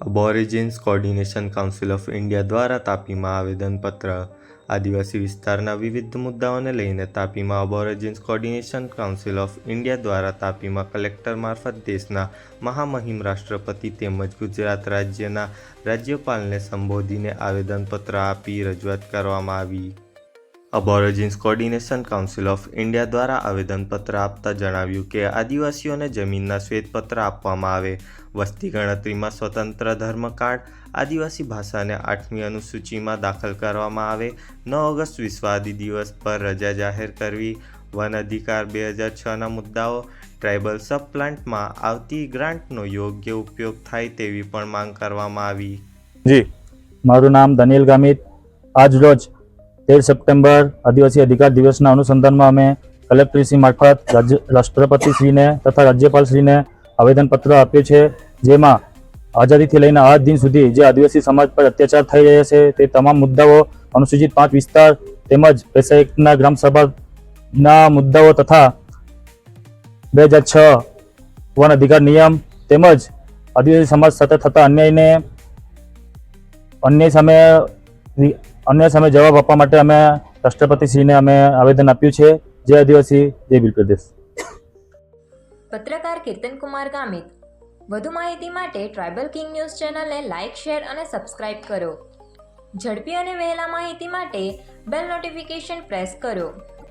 Aborigines coordination council of India દ્વારા તાપીમાં આવેદનપત્ર. આદિવાસી વિસ્તારના વિવિધ મુદ્દાઓને લઈને તાપીમાં aborigines coordination council of India દ્વારા તાપીમાં કલેક્ટર મારફત દેશના મહામહિમ રાષ્ટ્રપતિ તેમજ ગુજરાત રાજ્યના રાજ્યપાલને સંબોધીને આવેદનપત્ર આપી રજૂઆત કરવામાં આવી. Aborigines coordination council of India દ્વારા આવેદનપત્ર આપતા જણાવ્યું કે આદિવાસીઓને જમીનના શ્વેતપત્ર આપવામાં આવે. વસ્તી ગણતરીમાં સ્વતંત્ર ધર્મ કાર્ડ, આદિવાસી ભાષાને આઠમી અનુસૂચિમાં દાખલ કરવામાં આવે. નવ ઓગસ્ટ વિશ્વ આદિ દિવસ પર રજા જાહેર કરવી. વન અધિકાર બે હજાર છના મુદ્દાઓ. ટ્રાઇબલ સબ પ્લાન્ટમાં આવતી ગ્રાન્ટનો યોગ્ય ઉપયોગ થાય તેવી પણ માંગ કરવામાં આવી. જી, મારું નામ દનિલ ગામિત. આજ રોજ તેર સપ્ટેમ્બર આદિવાસી અધિકાર દિવસના અનુસંધાનમાં અમે કલેક્ટરશ્રી મારફત, રાજ્ય રાષ્ટ્રપતિશ્રીને તથા રાજ્યપાલશ્રીને આવેદનપત્ર આપ્યું છે, જેમાં આઝાદીથી લઈને આજ દિન સુધી જે આદિવાસી સમાજ પર અત્યાચાર થઈ રહ્યા છે, તે તમામ મુદ્દાઓ અનુસૂચિત પાંચ વિસ્તાર તેમજ પૈસા ગ્રામસભાના મુદ્દાઓ તથા બે હજાર છ વન અધિકાર નિયમ તેમજ આદિવાસી સમાજ સાથે થતા અન્યાયને અન્ય સામે અન્ય સામે જવાબ આપવા માટે અમે રાષ્ટ્રપતિશ્રીને અમે આવેદન આપ્યું છે. જય આદિવાસી, જય બિલ પ્રદેશ પત્રકાર કીર્તનકુમાર ગામિત. વધુ માહિતી માટે ટ્રાઇબલ કિંગ ન્યૂઝ ચેનલને લાઇક શેર અને સબસ્ક્રાઇબ કરો. ઝડપી અને વહેલા માહિતી માટે બેલ નોટિફિકેશન પ્રેસ કરો.